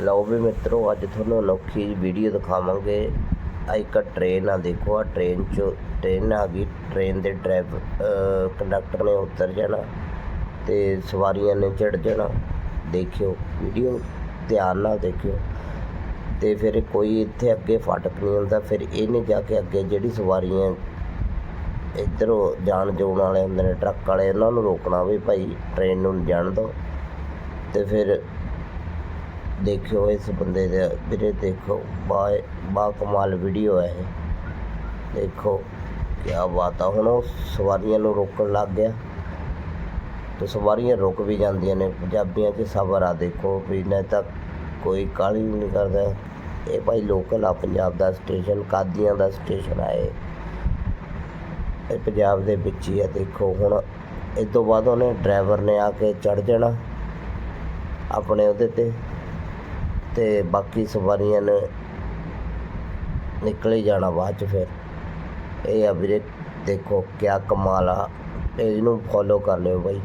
ਲਓ ਵੀ ਮਿੱਤਰੋ, ਅੱਜ ਤੁਹਾਨੂੰ ਅਨੋਖੀ ਵੀਡੀਓ ਦਿਖਾਵਾਂਗੇ। ਆ ਇੱਕ ਟ੍ਰੇਨ ਆ, ਦੇਖੋ ਆ ਟ੍ਰੇਨ ਚ ਟ੍ਰੇਨ ਆ ਗਈ। ਟ੍ਰੇਨ ਦੇ ਡਰਾਈਵਰ ਕੰਡਕਟਰ ਨੇ ਉਤਰ ਜਾਣਾ ਤੇ ਸਵਾਰੀਆਂ ਨੇ ਚੜ ਜਾਣਾ। ਦੇਖਿਓ ਵੀਡੀਓ ਧਿਆਨ ਨਾਲ ਦੇਖਿਓ। ਤੇ ਫਿਰ ਕੋਈ ਇੱਥੇ ਅੱਗੇ ਫਾਟਕ ਨਹੀਂ ਹੁੰਦਾ, ਫਿਰ ਇਹਨੇ ਜਾ ਕੇ ਅੱਗੇ ਜਿਹੜੀ ਸਵਾਰੀਆਂ ਇੱਧਰੋਂ ਜਾਣ ਜਾਣ ਵਾਲੇ ਹੁੰਦੇ ਨੇ, ਟਰੱਕ ਵਾਲੇ, ਉਹਨਾਂ ਨੂੰ ਰੋਕਣਾ ਵੀ ਭਾਈ ਟ੍ਰੇਨ ਨੂੰ ਜਾਣ ਦਿਓ। ਤੇ ਫਿਰ ਦੇਖਿਓ, ਇਸ ਬੰਦੇ ਦੇ ਵੀਰੇ ਦੇਖੋ, ਬਾ ਬਾ ਕਮਾਲ ਵੀਡੀਓ ਹੈ ਇਹ। ਦੇਖੋ ਕੀ ਬਾਤ ਆ। ਹੁਣ ਉਹ ਸਵਾਰੀਆਂ ਨੂੰ ਰੋਕਣ ਲੱਗ ਗਿਆ। ਤੇ ਸਵਾਰੀਆਂ ਰੁਕ ਵੀ ਜਾਂਦੀਆਂ ਨੇ। ਪੰਜਾਬੀਆਂ 'ਚ ਸਬਰ ਆ, ਦੇਖੋ ਵੀ ਨਾ ਤਾਂ ਕੋਈ ਕਾਹਲੀ ਨਹੀਂ ਕਰਦਾ। ਇਹ ਭਾਈ ਲੋਕਲ ਆ, ਪੰਜਾਬ ਦਾ ਸਟੇਸ਼ਨ ਕਾਦੀਆਂ ਦਾ ਸਟੇਸ਼ਨ ਆ ਇਹ। ਇਹ ਪੰਜਾਬ ਦੇ ਵਿੱਚ ਹੀ ਆ, ਦੇਖੋ। ਹੁਣ ਇਸ ਤੋਂ ਬਾਅਦ ਉਹਨੇ ਡਰਾਈਵਰ ਨੇ ਆ ਕੇ ਚੜ ਜਾਣਾ। ਆਪਣੇ ਉਹਦੇ ਤੇ। ਤੇ ਬਾਕੀ ਸਵਾਰੀਆਂ ਨੇ ਨਿਕਲ ਹੀ ਜਾਣਾ ਬਾਅਦ ਚ ਫਿਰ। ਇਹ ਆ ਵੀਰੇ, ਦੇਖੋ ਕਿਆ ਕਮਾਲ ਆ। ਇਹਨੂੰ ਫੋਲੋ ਕਰ ਲਿਓ ਬਾਈ।